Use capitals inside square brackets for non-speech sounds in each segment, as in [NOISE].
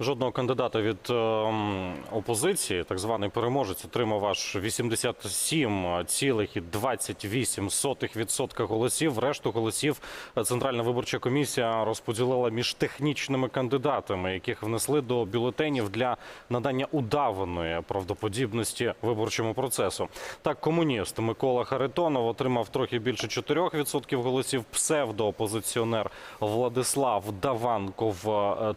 Жодного кандидата від е, опозиції, так званий переможець, отримав аж 87,28% голосів. Решту голосів Центральна виборча комісія розподілила між технічними кандидатами, яких внесли до бюлетенів для надання удаваної правдоподібності виборчому процесу. Так, комуніст Микола Харитонов отримав трохи більше 4% голосів. Псевдоопозиціонер Владислав Даванков е,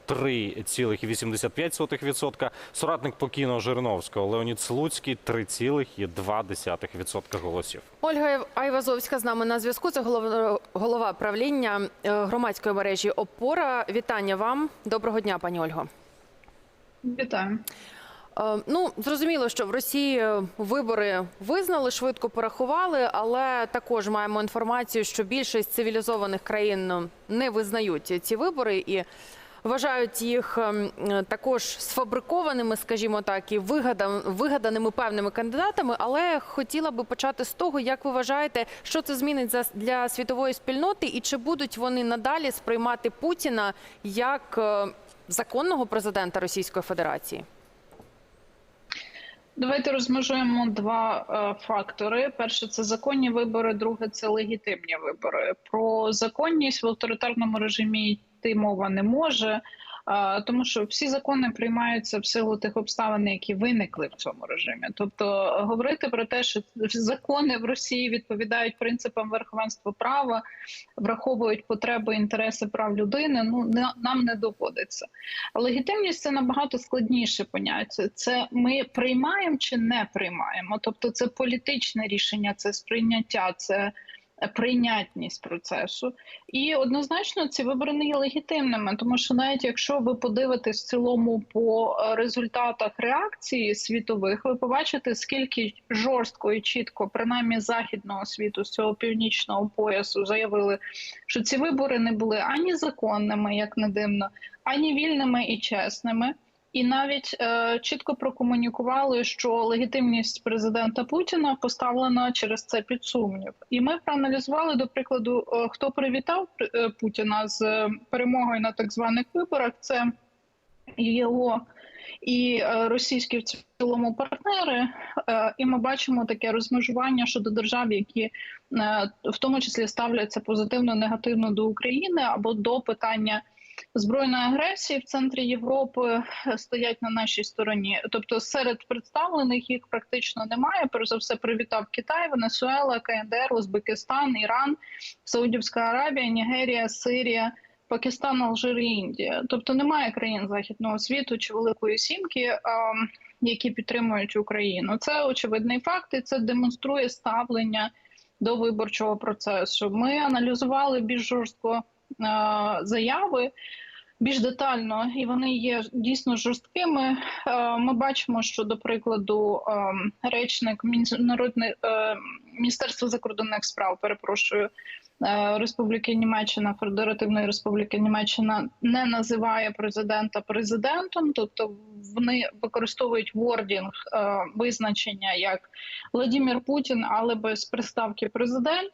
3,85%. Соратник покійного Жириновського Леонід Слуцький 3,2% голосів. Ольга Айвазовська з нами на зв'язку. Це голова, голова правління е, громадської мережі Опора. Вітання вам. Доброго дня, пані Ольго. Вітаю. Е, Ну, зрозуміло, що в Росії е, вибори визнали, швидко порахували, але також маємо інформацію, що більшість цивілізованих країн не визнають ці вибори і вважають їх ем, е, також сфабрикованими, скажімо так, і вигадан- вигаданими певними кандидатами. Але хотіла би почати з того, як ви вважаєте, що це змінить для світової спільноти, і чи будуть вони надалі сприймати Путіна як е, законного президента Російської Федерації? Давайте розмежуємо два е, фактори: перше це законні вибори, друге це легітимні вибори. Про законність в авторитарному режимі йти мова не може. е, Тому що всі закони приймаються в силу тих обставин, які виникли в цьому режимі. Тобто говорити про те, що закони в Росії відповідають принципам верховенства права, враховують потреби інтереси прав людини. Ну нам не доводиться. Легітимність це набагато складніше поняття. Це ми приймаємо чи не приймаємо. Тобто, це політичне рішення, це сприйняття, це прийнятність процесу. І однозначно ці вибори не є легітимними, тому що навіть якщо ви подивитесь в цілому по е, результатах реакції світових, ви побачите, скільки жорстко і чітко, принаймні західного світу з цього північного поясу, заявили, що ці вибори не були ані законними, як не дивно, ані вільними і чесними. І навіть е, чітко прокомунікували, що легітимність президента Путіна поставлена через це під сумнів. І ми проаналізували до прикладу, е, хто привітав е, Путіна з е, перемогою на так званих виборах. Це його і російські в цілому партнери. І ми бачимо таке розмежування щодо держав, які в тому числі ставляться позитивно негативно до України або до питання збройної агресії в центрі Європи е, стоять на нашій стороні. Тобто, серед представлених їх практично немає. Перш за все, привітав Китай, Венесуела, КНДР, Узбекистан, Іран, Саудівська Аравія, Нігерія, Сирія. Пакистан, Алжир і Індія, тобто немає країн західного світу чи Великої Сімки, які підтримують Україну. Це очевидний факт, і це демонструє ставлення до виборчого процесу. Ми аналізували більш жорстко заяви. Більш детально, і вони є дійсно жорсткими. Е, Ми бачимо, що до прикладу е, речник Міністерства Міністерства закордонних справ, перепрошую, е, Республіки Німеччина, Федеративної Республіки Німеччина не називає президента президентом, тобто вони використовують вордінг е, визначення як Владимир Путін, але без приставки президент.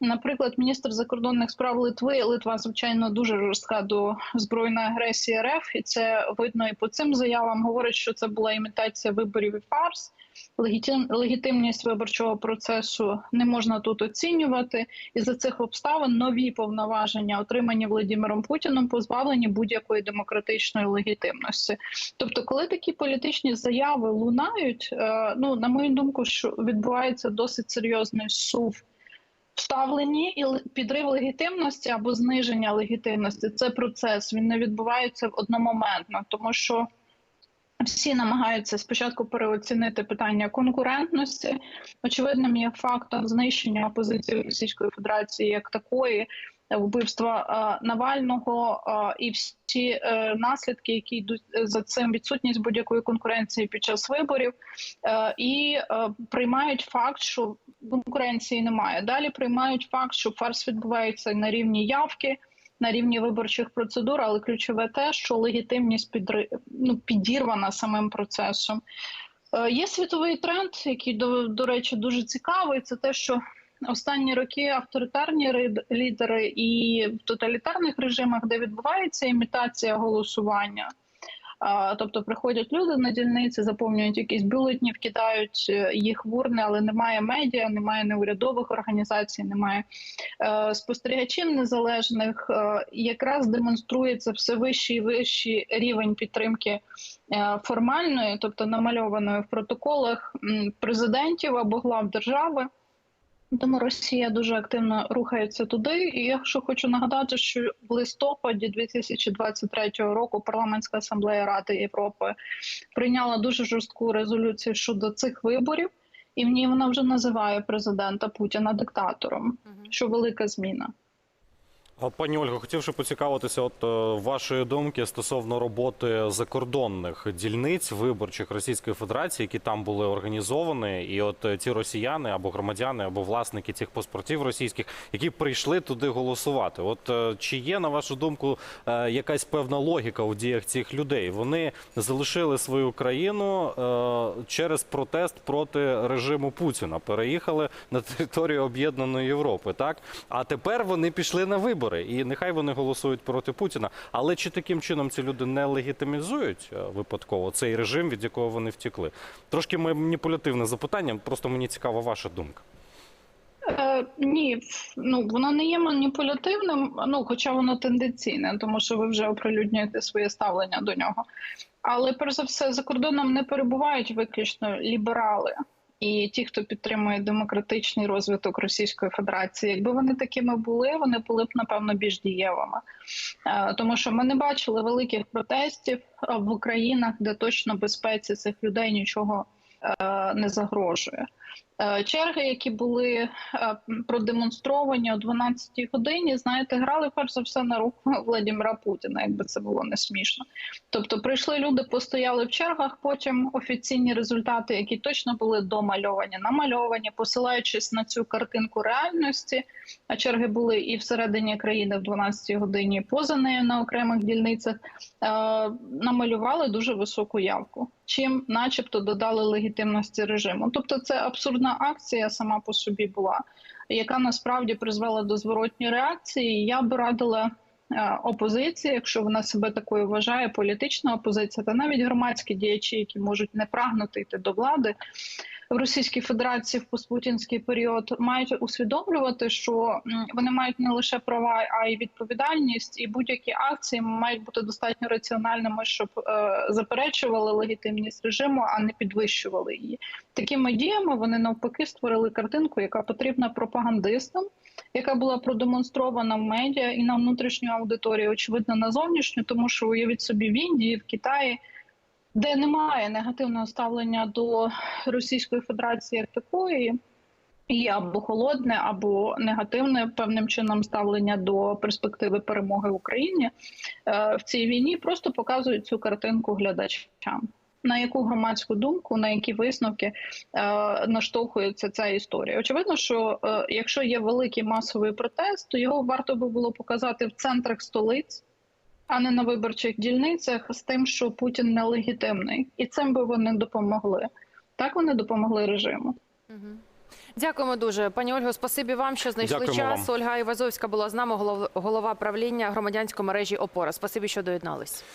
Наприклад, міністр закордонних справ Литви Литва, звичайно, дуже жорстка до збройної агресії РФ, і це видно і по цим заявам. Говорить, що це була імітація виборів і фарс. Легітим, легітимність виборчого процесу не можна тут оцінювати. І за цих обставин нові повноваження, отримані Владимиром Путіном, позбавлені будь-якої демократичної легітимності. Тобто, коли такі політичні заяви лунають, е, ну на мою думку, що відбувається досить серйозний сув вставлені і підрив легітимності або зниження легітимності. Це процес. Він не відбувається одномоментно, тому що. Всі намагаються спочатку переоцінити питання конкурентності. Очевидним є фактом знищення опозиції Російської Федерації як такої, вбивства е, Навального е, і всі е, наслідки, які йдуть за цим відсутність будь-якої конкуренції під час виборів, і приймають факт, що конкуренції немає. Далі приймають факт, що фарс відбувається на рівні явки. На рівні виборчих процедур, але ключове те, що легітимність підри... ну, підірвана самим процесом. Є світовий тренд, який до, до речі дуже цікавий. Це те, що останні роки авторитарні лідери і в тоталітарних режимах, де відбувається імітація голосування, Тобто приходять люди на дільниці, заповнюють якісь бюлетні, вкидають е, їх в урни, але немає медіа, немає неурядових організацій, немає е, спостерігачів незалежних. Е, якраз демонструється все вищий і вищий рівень підтримки формальної, тобто намальованої в протоколах президентів або глав держави. Тому Росія дуже активно рухається туди. І я що хочу нагадати, що в листопаді 2023 року парламентська асамблея Ради Європи прийняла дуже жорстку резолюцію щодо цих виборів, і в ній вона вже називає президента Путіна диктатором, що велика зміна. А, Пані Ольго, хотів ще поцікавитися, от е, вашої думки стосовно роботи закордонних дільниць виборчих Російської Федерації, які там були організовані, і от е, ці росіяни або громадяни, або власники цих паспортів російських, які прийшли туди голосувати. От е, чи є на вашу думку е, якась певна логіка у діях цих людей? Вони залишили свою країну е, через протест проти режиму Путіна, переїхали на територію Об'єднаної Європи, так а тепер вони пішли на вибори, і нехай вони голосують проти Путіна. Але чи таким чином ці люди не легітимізують е, випадково цей режим, від якого вони втекли? Трошки маніпулятивне запитання, просто мені цікава ваша думка. Е, ні, ну воно не є маніпулятивним, ну хоча воно тенденційне, тому що ви вже оприлюднюєте своє ставлення до нього. Але перш за все за кордоном не перебувають виключно ліберали і ті, хто підтримує демократичний розвиток Російської Федерації. Якби вони такими були, вони були б напевно більш дієвими, Е, тому що ми не бачили великих протестів е, в Українах, де точно безпеці цих людей нічого не загрожує. Е, Черги, які були е, продемонстровані о 12-й годині, знаєте, грали перш за все на руку [LAUGHS] Владимира Путіна, якби це було не смішно. Тобто прийшли люди, постояли в чергах, потім офіційні результати, які точно були домальовані, намальовані, посилаючись на цю картинку реальності. А черги були і всередині країни в 12-й годині, поза нею на окремих дільницях, е, намалювали дуже високу явку, чим, начебто, додали легітимності режиму. Тобто, це абсурдна акція сама по собі була, яка насправді призвела до зворотньої реакції. Я би радила. е, Опозиція, якщо вона себе такою вважає, політична опозиція, та навіть громадські діячі, які можуть не прагнути йти до влади в Російській Федерації в постпутінський період, мають усвідомлювати, що вони мають не лише права, а й відповідальність, і будь-які акції мають бути достатньо раціональними, щоб е, заперечували легітимність режиму, а не підвищували її. Такими діями вони навпаки створили картинку, яка потрібна пропагандистам, яка була продемонстрована в медіа і на внутрішню аудиторію, очевидно, на зовнішню, тому що уявіть собі в Індії, в Китаї. Де немає негативного ставлення до Російської Федерації як такої, є або холодне, або негативне певним чином ставлення до перспективи перемоги в Україні е, в цій війні, просто показують цю картинку глядачам. На яку громадську думку, на які висновки е, наштовхується ця історія? Очевидно, що е, якщо є великий масовий протест, то його варто би було показати в центрах столиць, а не на виборчих дільницях, з тим, що Путін нелегітимний, і цим би вони допомогли. Так вони допомогли режиму. Дякуємо дуже, пані Ольго. Спасибі вам, що знайшли Дякуємо час. Ольга Івазовська була з нами, голов- голова правління громадянської мережі ОПОРА. Спасибі, що доєднались.